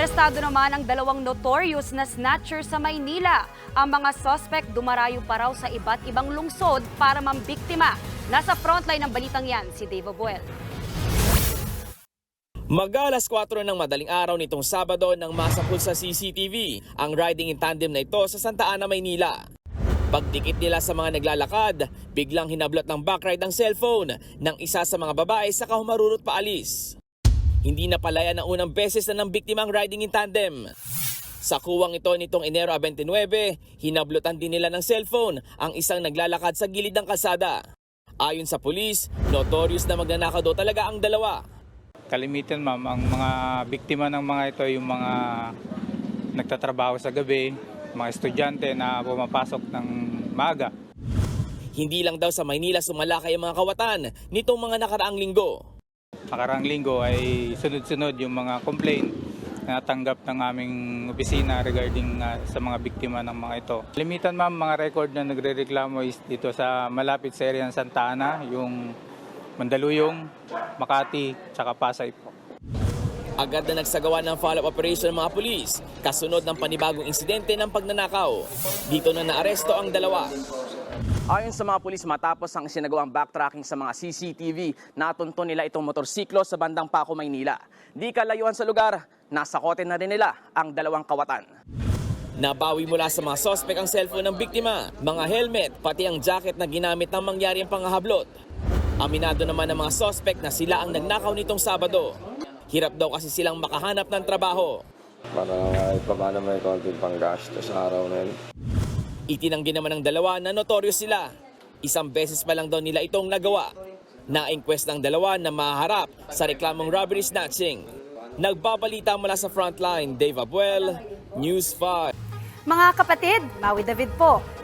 Arestado naman ang dalawang notorious na snatcher sa Maynila. Ang mga suspect dumarayo pa raw sa iba't ibang lungsod para mambiktima. Nasa frontline ng balitang yan si Dave Abuel. Mag-alas 4 ng madaling araw nitong Sabado nang masapul sa CCTV ang riding in tandem na ito sa Santa Ana, Maynila. Pagdikit nila sa mga naglalakad, biglang hinablot ng backride ang cellphone ng isa sa mga babae sa kahumarurot paalis. Hindi na palaya ng unang beses na ng biktima ang riding in tandem. Sa kuwang ito nitong Enero 29, hinablutan din nila ng cellphone ang isang naglalakad sa gilid ng kalsada. Ayon sa pulis, notorious na magnanakaw daw talaga ang dalawa. Kalimitan ma'am, ang mga biktima ng mga ito yung mga nagtatrabaho sa gabi, mga estudyante na pumapasok ng maaga. Hindi lang daw sa Maynila sumalakay ang mga kawatan nitong mga nakaraang linggo. Nakarang linggo ay sunod-sunod yung mga complaint na natanggap ng aming opisina regarding uh, sa mga biktima ng mga ito. Limitan ma'am, mga record na nagre-reklamo is dito sa malapit sa area ng Santa Ana, yung Mandaluyong, Makati, tsaka Pasay po. Agad na nagsagawa ng follow-up operation ng mga pulis kasunod ng panibagong insidente ng pagnanakaw. Dito na naaresto ang dalawa. Ayon sa mga pulis matapos ang sinagawang backtracking sa mga CCTV, natunto nila itong motorsiklo sa bandang Paco, Maynila. Di kalayuan sa lugar, nasa kote na rin nila ang dalawang kawatan. Nabawi mula sa mga sospek ang cellphone ng biktima, mga helmet, pati ang jacket na ginamit ng mangyari ang pangahablot. Aminado naman ng mga sospek na sila ang nagnakaw nitong Sabado. Hirap daw kasi silang makahanap ng trabaho. para kahit pa paano may konting panggasto sa araw na yun. Itinanggi naman ng dalawa na notorious sila. Isang beses pa lang daw nila itong nagawa. Na-inquest ng dalawa na maharap sa reklamong robbery snatching. Nagbabalita mula sa frontline, Dave Abuel, News 5. Mga kapatid, Maui David po.